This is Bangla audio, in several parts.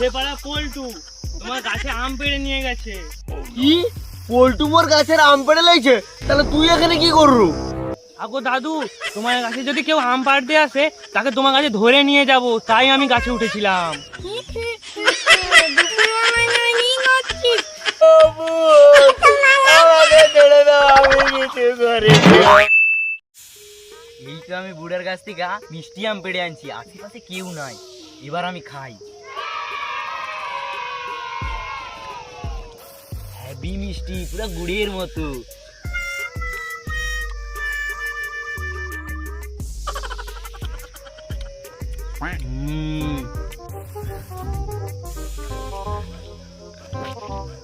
সে পাড়া পল্টু তোমার গাছে আম পেড়ে নিয়ে গেছে। কি? পল্টু মোর গাছের আম পেড়ে লাইছে? তাহলে তুই এখানে কি করলু? আগো দাদু তোমার গাছে যদি কেউ আম পাড়তে আসে তাকে তোমার কাছে ধরে নিয়ে যাব তাই আমি গাছে উঠেছিলাম। কিছু এই তো আমি বুড়ার কাছ থেকে মিষ্টি আম পেড়ে আনছি আশেপাশে কেউ নাই। এবার আমি খাই। হ্যাভি মিষ্টি পুরো গুড়ের মতো।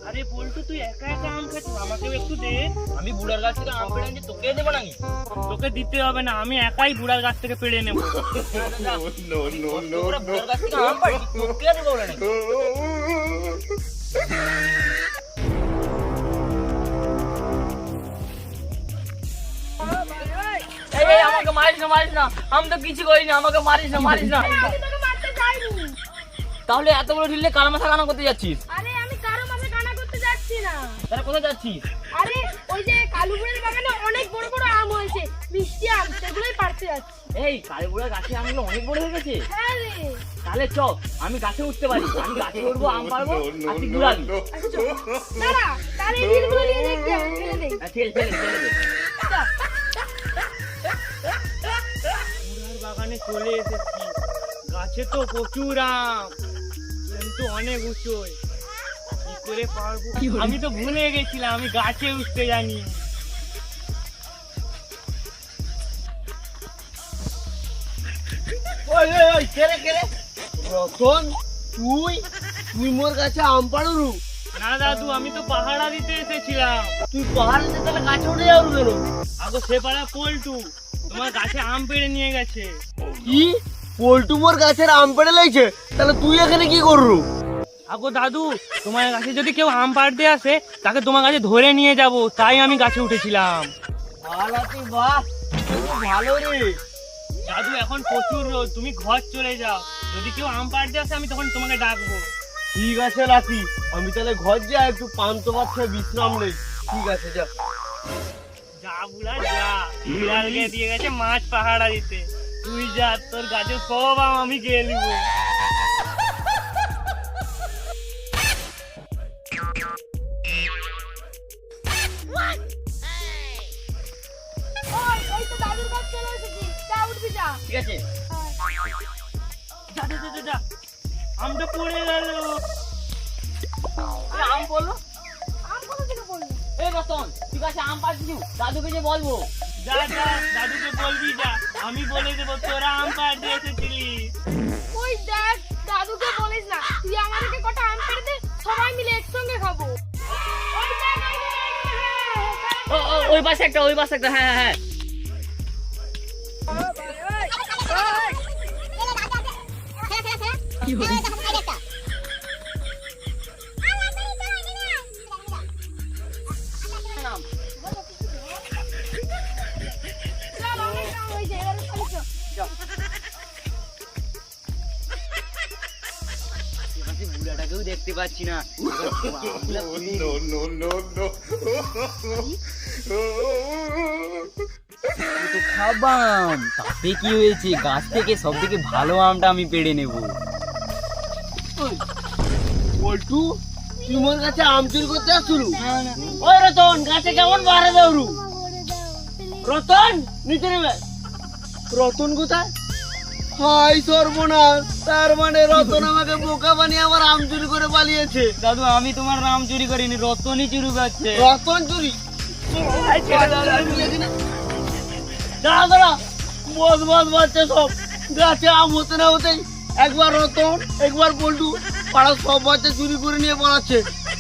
আরে তুই একা একা আম খাচ্ছিস? আমাকেও একটু দে। আমি বুড়ার কাছ থেকে আম পেড়ে আনছি তোকে দেবো নাকি? তোকে দিতে হবে না আমি একাই বুড়ার গাছ থেকে পেড়ে নেব। বুড়ার কাছ থেকে আম পাড়ি তোকে দেবো বলে না মারিস না। আমি তো কিছু করিনি আমাকে মারিস না মারিস না। তাহলে এতগুলো ঢিললে কার মাথা কানা করতে যাচ্ছিস? আরে আমি কারও মাঝে কানা করতে যাচ্ছি না। তারা কোথায় যাচ্ছিস? আরে ওই যে কালুপুরের বাগানে অনেক বড় বড় আম হয়েছে মিষ্টি আম সেগুলোই পাড়তে যাচ্ছি। এই কালী গাছে আমগুলো অনেক বড় হয়ে গেছে। হ্যাঁ রে। তাহলে চ আমি গাছে উঠতে পারি। আমি গাছে উঠবো আম পারব আর তুই ঘুরাবি দাঁড়া তাহলে এই নীলগুলো নিয়ে দেখতে আমি ফেলে দেই ঠিক আছে বাগানে চলে এসেছি। গাছে তো প্রচুর আম কিন্তু অনেক উঁচুই। কি করে পারব? আমি তো ভুলে গেছিলাম আমি গাছে উঠতে জানি। রতন তুই তুই মোর কাছে আম পাড়ুরু। না দাদু আমি তো পাহাড়া দিতে এসেছিলাম। তুই পাহাড়ে তাহলে গাছে উঠে যাব কেন? আগো সে পাড়া পল্টু তোমার গাছে আম পেড়ে নিয়ে গেছে। কি? পল্টু মোর গাছের আম পেড়ে লাইছে তাহলে তুই এখানে কি করলু আগো দাদু তোমার গাছে যদি কেউ আম পাড়তে আসে তাকে তোমার কাছে ধরে নিয়ে যাব তাই আমি গাছে উঠেছিলাম। ভালো বাহ ভালো রে। দাদু এখন প্রচুর রোদ তুমি ঘর চলে যাও। যদি কেউ আম পাড়তে আসে আমি তখন তোমাকে ডাকবো। ঠিক আছে রাখি আমি তাহলে ঘর যাই একটু পান্ত পাচ্ছে বিশ্রাম নেই। ঠিক আছে যা। যা বুড়া যা। দিয়ে গেছে মাছ পাহাড়া দিতে। তুই যা তোর গাছের সব আম আমি খেয়ে নিবো। ঠিক আছে। যা যা যা, যা আমটা পড়ে গেল। আম বলল আম কোথা থেকে পড়ল? এই রতন তুই গাছে আম দাদুকে যে বলব। যা যা দাদুকে বলবি যা। আমি বলে দেবো তোরা আম পাড়তে এসেছিলি। ওই দেখ দাদুকে বলিস না। তুই আমাদেরকে কটা আম পেড়ে দে সবাই মিলে একসঙ্গে খাব। ওই হ্যাঁ, পাশে একটা ওই পাশে একটা হ্যাঁ হ্যাঁ হ্যাঁ। চল, দেখতে পাচ্ছি না। তো খাবাম। তাতে কি হয়েছে? গাছ থেকে সব থেকে ভালো আমটা আমি পেড়ে নেব। পল্টু তুই মোর কাছে আম চুরি করতে আসছিলু? ওই রতন গাছে কেমন বাড়ে দৌড়ু রতন নিচে নেবে রতন কোথায়? হাই সর্বনাশ। তার মানে রতন আমাকে বোকা বানিয়ে আবার আম চুরি করে পালিয়েছে। দাদু আমি তোমার নাম চুরি করিনি রতনই চুরি করছে। রতন চুরি? বস বস বাচ্চা সব। গাছে আম হতে না হতেই একবার রতন একবার পল্টু পাড়ার সব বাচ্চা চুরি করে নিয়ে পালাচ্ছে।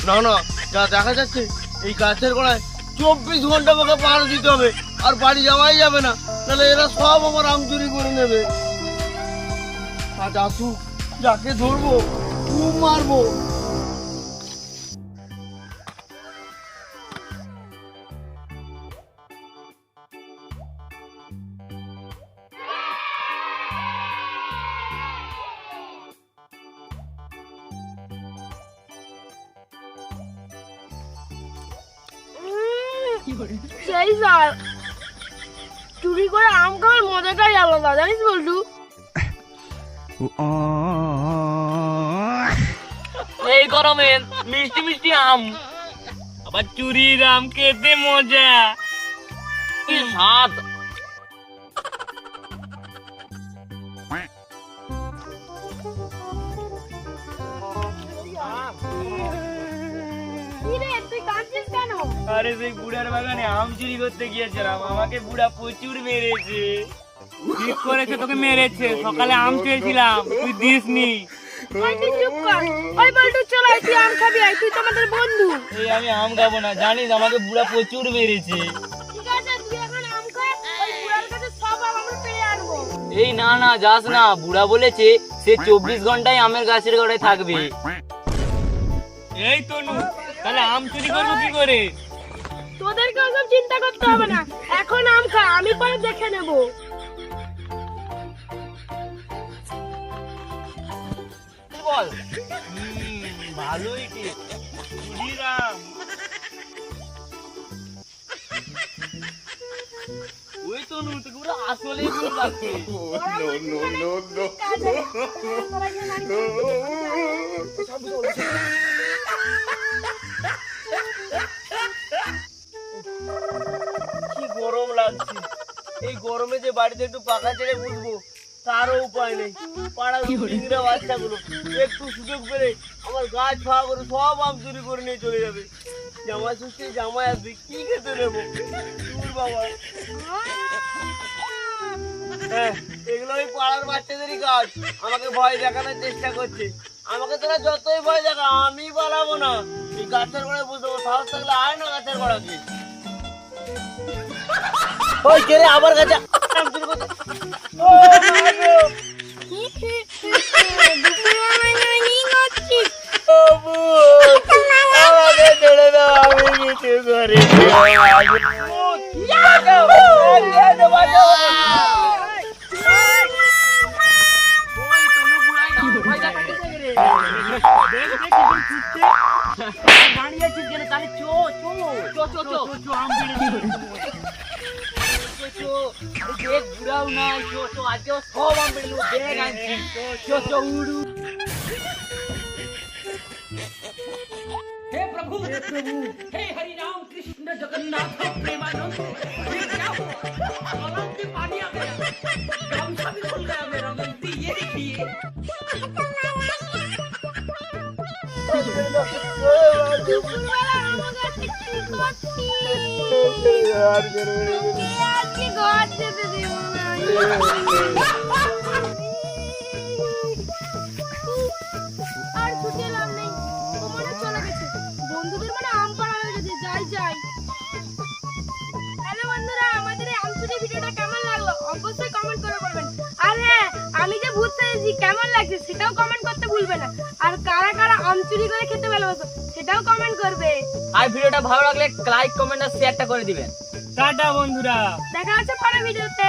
না না যা দেখা যাচ্ছে এই গাছের গোড়ায় চব্বিশ ঘণ্টা আমাকে পাহাড় দিতে হবে। আর বাড়ি যাওয়াই যাবে না। তাহলে এরা সব আমার আম চুরি করে নেবে। আজ আসুক যাকে ধরবো ও মারবো। সেই স্যার, চুরি করে আম খাওয়ার মজাটাই আলাদা, জানিস বলটু? এই গরমে মিষ্টি মিষ্টি আম। আবার চুরির আম খেতে মজা। কি স্বাদ। আরে সেই বুড়ার বাগানে আম চুরি করতে গিয়েছিলাম। আমাকে বুড়া প্রচুর মেরেছে। ঠিক করেছে তোকে মেরেছে। সকালে আম চেয়েছিলাম তুই দিসনি। এই আমি আম খাব না জানিস আমাকে বুড়া প্রচুর মেরেছে। এই না না যাস না। বুড়া বলেছে সে চব্বিশ ঘন্টায় আমের গাছের গোড়ায় থাকবে। এই তনু তাহলে আম চুরি করব কি করে? তোদেরকে ওসব চিন্তা করতে হবে না। এখন আম খা আমি পরে দেখে নেব। বল। ভালোই কি? ওই তো গরম লাগছে। এই গরমে যে বাড়িতে একটু পাখা ছেড়ে বুঝব তারও উপায় নেই। পাড়ার পিঁজরা বাচ্চাগুলো একটু সুযোগ পেলে আমার গাছ ফাঁকা করে সব আম চুরি করে নিয়ে চলে যাবে। জামাই ষষ্ঠী জামাই আসবে কি খেতে নেব? দূর বাবা। হ্যাঁ, এগুলো ওই পাড়ার বাচ্চাদেরই কাজ। আমাকে ভয় দেখানোর চেষ্টা করছে। আমাকে তোরা যতই ভয় দেখা আমি পালাবো না। এই গাছের গোড়ায় বুঝতে পারব সাহস থাকলে আয় না গাছের গোড়াতে। ওই কে আবার গাছে আমি কিছু করিনি। বাঁচাও, বাঁচাও, বাঁচাও। ওই তনু বুড়াই না ভয় দেখাতে থেকে রে দাঁড়িয়ে আছিস কেন তাহলে চো চো চো চো চো চো আম পেড়ে চো চো এই দেখ বুড়াও নাই চো চো আজকে ও সব আম পেড়ে যে কেমন লাগছে সেটাও কমেন্ট করতে ভুলবে না। আর কারা কারা আমচুরি করে খেতে ভালোবাসো সেটাও কমেন্ট করবে। আর ভিডিওটা ভালো লাগলে লাইক কমেন্ট আর শেয়ারটা করে দিবেন। টাটা বন্ধুরা। দেখা হচ্ছে পরের ভিডিওতে।